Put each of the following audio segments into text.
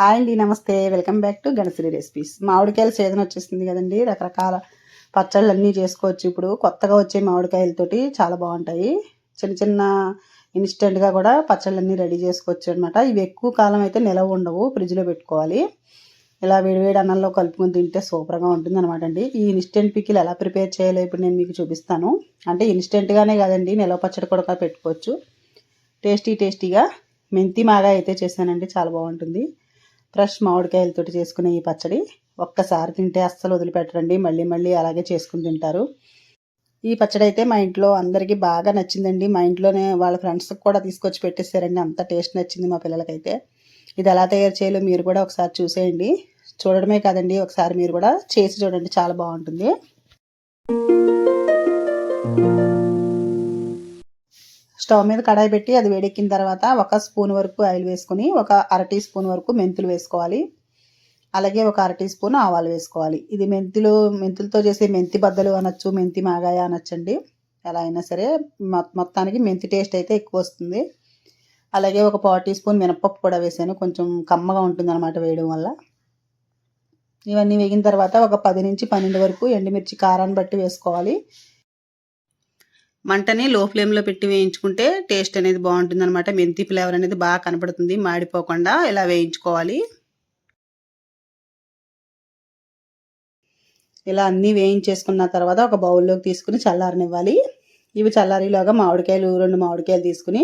Hi అండి నమస్తే. Welcome back to Ganasri recipes. మామిడికాయల season వచ్చేసింది కదండి రకరకాల పచ్చళ్ళు అన్నీ చేసుకోవచ్చు ఇప్పుడు. కొత్తగా వచ్చే మామిడికాయలతోటి చాలా బాగుంటాయి. చిన్న చిన్న ఇన్స్టెంట్గా కూడా పచ్చళ్ళన్నీ రెడీ చేసుకోవచ్చు అనమాట ఇవి ఎక్కువ కాలం అయితే నిలవ ఉండవు ఫ్రిడ్జ్లో పెట్టుకోవాలి. ఇలా వేడివేడి అన్నంలో కలుపుకొని తింటే సూపర్గా ఉంటుంది అనమాట అండి. ఈ ఇన్స్టెంట్ పికిల్ ఎలా ప్రిపేర్ చేయాలో ఇప్పుడు నేను మీకు చూపిస్తాను. అంటే ఇన్స్టెంట్గానే కాదండి నిలవ పచ్చడి కూడా పెట్టుకోవచ్చు. టేస్టీ టేస్టీగా మెంతి మాగా అయితే చేశానండి చాలా బాగుంటుంది. ఫ్రెష్ మామిడికాయలతోటి చేసుకునే ఈ పచ్చడి ఒక్కసారి తింటే అస్సలు వదిలిపెట్టరండి. మళ్ళీ మళ్ళీ అలాగే చేసుకుని తింటారు. ఈ పచ్చడి అయితే మా ఇంట్లో అందరికీ బాగా నచ్చిందండి. మా ఇంట్లోనే వాళ్ళ ఫ్రెండ్స్కి కూడా తీసుకొచ్చి పెట్టేశారండి అంత టేస్ట్ నచ్చింది మా పిల్లలకైతే. ఇది ఎలా తయారు చేయాలో మీరు కూడా ఒకసారి చూసేయండి. చూడడమే కాదండి ఒకసారి మీరు కూడా చేసి చూడండి. చాలా బాగుంటుంది. స్టవ్ మీద కడాయి పెట్టి అది వేడెక్కిన తర్వాత ఒక స్పూన్ వరకు ఆయిల్ వేసుకుని ఒక అర టీ స్పూన్ వరకు మెంతులు వేసుకోవాలి. అలాగే ఒక అర టీ స్పూన్ ఆవాలు వేసుకోవాలి. ఇది మెంతులు మెంతులతో చేసే మెంతి బద్దలు అనొచ్చు మెంతి మాగాయ అనొచ్చండి. ఎలా అయినా సరే మొత్తానికి మెంతి టేస్ట్ అయితే ఎక్కువ వస్తుంది. అలాగే ఒక పావు టీ స్పూన్ మినపప్పు కూడా వేసాను. కొంచెం కమ్మగా ఉంటుంది అనమాట వేయడం వల్ల. ఇవన్నీ వేగిన తర్వాత ఒక పది నుంచి పన్నెండు వరకు ఎండుమిర్చి కారాన్ని బట్టి వేసుకోవాలి. మంటని లో ఫ్లేమ్లో పెట్టి వేయించుకుంటే టేస్ట్ అనేది బాగుంటుంది అనమాట మెంతి ఫ్లేవర్ అనేది బాగా కనపడుతుంది. మాడిపోకుండా ఇలా వేయించుకోవాలి. ఇలా అన్నీ వేయించేసుకున్న తర్వాత ఒక బౌల్లోకి తీసుకుని చల్లారనివ్వాలి. ఇవి చల్లారిలోగా మామిడికాయలు రెండు మామిడికాయలు తీసుకుని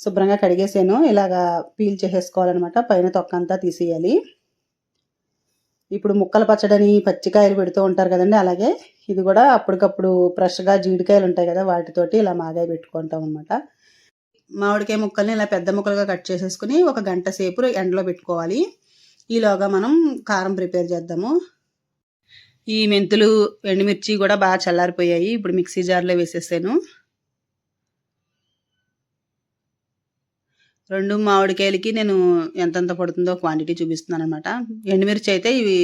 శుభ్రంగా కడిగేసాను. ఇలాగా పీల్ చేసేసుకోవాలన్నమాట. పైన తొక్కంతా తీసేయాలి. ఇప్పుడు ముక్కల పచ్చడని పచ్చికాయలు పెడుతూ ఉంటారు కదండి అలాగే ఇది కూడా అప్పటికప్పుడు ఫ్రెష్గా జీడికాయలు ఉంటాయి కదా వాటితోటి ఇలా మాగాయ పెట్టుకుంటాం అనమాట మామిడికాయ ముక్కల్ని ఇలా పెద్ద ముక్కలుగా కట్ చేసేసుకుని ఒక గంట సేపు ఎండలో పెట్టుకోవాలి. ఈలోగా మనం కారం ప్రిపేర్ చేద్దాము. ఈ మెంతులు ఎండుమిర్చి కూడా బాగా చల్లారిపోయాయి. ఇప్పుడు మిక్సీ జార్లో వేసేసాను. రెండు మామిడికాయలకి నేను ఎంతెంత పడుతుందో క్వాంటిటీ చూపిస్తున్నాను అనమాట ఎండుమిర్చి అయితే ఇవి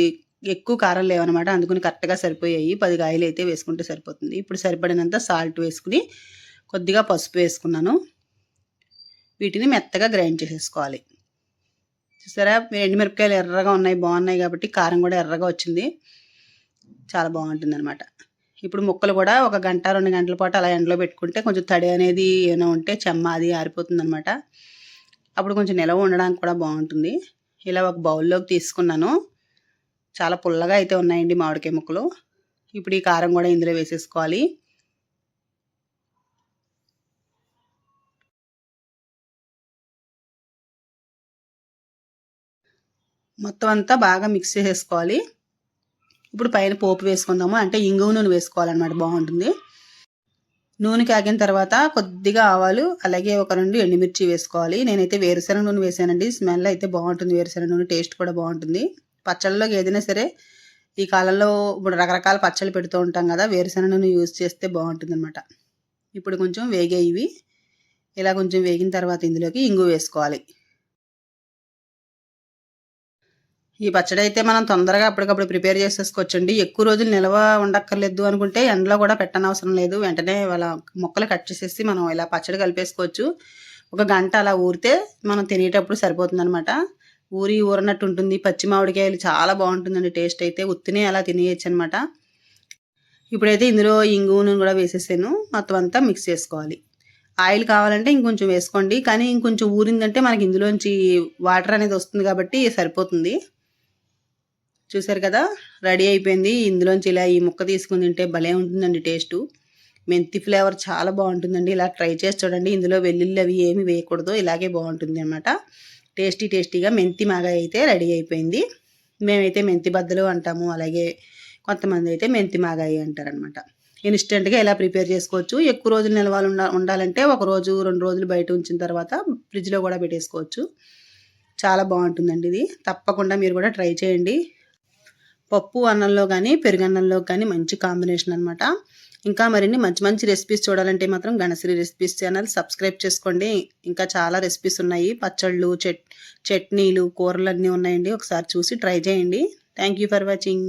ఎక్కువ కారం లేవన్నమాట. అందుకని కరెక్ట్గా సరిపోయాయి. పది కాయలు అయితే వేసుకుంటే సరిపోతుంది. ఇప్పుడు సరిపడినంత సాల్ట్ వేసుకుని కొద్దిగా పసుపు వేసుకున్నాను. వీటిని మెత్తగా గ్రైండ్ చేసేసుకోవాలి. చూసారా? ఎండుమిరపకాయలు ఎర్రగా ఉన్నాయి బాగున్నాయి కాబట్టి కారం కూడా ఎర్రగా వచ్చింది. చాలా బాగుంటుంది అనమాట ఇప్పుడు ముక్కలు కూడా ఒక గంట రెండు గంటల పాటు అలా ఎండలో పెట్టుకుంటే కొంచెం తడి అనేది ఏమైనా ఉంటే చెమ్మ అది ఆరిపోతుంది అనమాట అప్పుడు కొంచెం నిలవ ఉండడానికి కూడా బాగుంటుంది. ఇలా ఒక బౌల్లోకి తీసుకున్నాను. చాలా పుల్లగా అయితే ఉన్నాయండి మామిడికాయ ముక్కలు. ఇప్పుడు ఈ కారం కూడా ఇందులో వేసేసుకోవాలి. మొత్తం అంతా బాగా మిక్స్ చేసేసుకోవాలి. ఇప్పుడు పైన పోపు వేసుకుందాము. అంటే ఇంగువ నూనె వేసుకోవాలన్నమాట. బాగుంటుంది. నూనె కాగిన తర్వాత కొద్దిగా ఆవాలు అలాగే ఒక రెండు ఎండుమిర్చి వేసుకోవాలి. నేనైతే వేరుశెనగ నూనె వేసానండి. స్మెల్ అయితే బాగుంటుంది. వేరుశెనగ నూనె టేస్ట్ కూడా బాగుంటుంది. పచ్చళ్ళలోకి ఏదైనా సరే ఈ కాలంలో ఇప్పుడు రకరకాల పచ్చళ్ళు పెడుతూ ఉంటాం కదా వేరుశెనగ నూనె యూజ్ చేస్తే బాగుంటుంది అనమాట ఇప్పుడు కొంచెం వేగే ఇవి ఇలా కొంచెం వేగిన తర్వాత ఇందులోకి ఇంగు వేసుకోవాలి. ఈ పచ్చడి అయితే మనం తొందరగా అప్పటికప్పుడు ప్రిపేర్ చేసేసుకోవచ్చండి. ఎక్కువ రోజులు నిల్వ ఉండక్కర్లేదు అనుకుంటే ఎండలో కూడా పెట్టనవసరం లేదు. వెంటనే వాళ్ళ మొక్కలు కట్ చేసేసి మనం ఇలా పచ్చడి కలిపేసుకోవచ్చు. ఒక గంట అలా ఊరితే మనం తినేటప్పుడు సరిపోతుందనమాట ఊరి ఊరనట్టు ఉంటుంది. పచ్చి మామిడికాయలు చాలా బాగుంటుందండి. టేస్ట్ అయితే ఉత్తినే అలా తినేయచ్చు అనమాట ఇప్పుడైతే ఇందులో ఇంగు నూనె కూడా వేసేసాను. మొత్తం అంతా మిక్స్ చేసుకోవాలి. ఆయిల్ కావాలంటే ఇంకొంచెం వేసుకోండి. కానీ ఇంకొంచెం ఊరిందంటే మనకి ఇందులోంచి వాటర్ అనేది వస్తుంది కాబట్టి సరిపోతుంది. చూసారు కదా? రెడీ అయిపోయింది. ఇందులోంచి ఇలా ఈ ముక్క తీసుకుని తింటే భలే ఉంటుందండి టేస్టు. మెంతి ఫ్లేవర్ చాలా బాగుంటుందండి. ఇలా ట్రై చేసి చూడండి. ఇందులో వెల్లుల్లి అవి ఏమి వేయకూడదు. ఇలాగే బాగుంటుంది అనమాట టేస్టీ టేస్టీగా మెంతి మాగా అయితే రెడీ అయిపోయింది. మేమైతే మెంతి బద్దలు అంటాము. అలాగే కొంతమంది అయితే మెంతి మాగాయి అంటారనమాట ఇన్స్టెంట్గా ఎలా ప్రిపేర్ చేసుకోవచ్చు? ఎక్కువ రోజులు నిల్వలు ఉండాలంటే ఒక రోజు రెండు రోజులు బయట ఉంచిన తర్వాత ఫ్రిడ్జ్లో కూడా పెట్టేసుకోవచ్చు. చాలా బాగుంటుందండి ఇది. తప్పకుండా మీరు కూడా ట్రై చేయండి. పప్పు అన్నంలో కానీ పెరుగన్నంలో కానీ మంచి కాంబినేషన్ అనమాట ఇంకా మరిన్ని మంచి మంచి రెసిపీస్ చూడాలంటే మాత్రం గణశ్రీ రెసిపీస్ ఛానల్ సబ్స్క్రైబ్ చేసుకోండి. ఇంకా చాలా రెసిపీస్ ఉన్నాయి. పచ్చళ్ళు చట్ చట్నీలు కూరలు అన్నీ ఉన్నాయండి. ఒకసారి చూసి ట్రై చేయండి. Thank for watching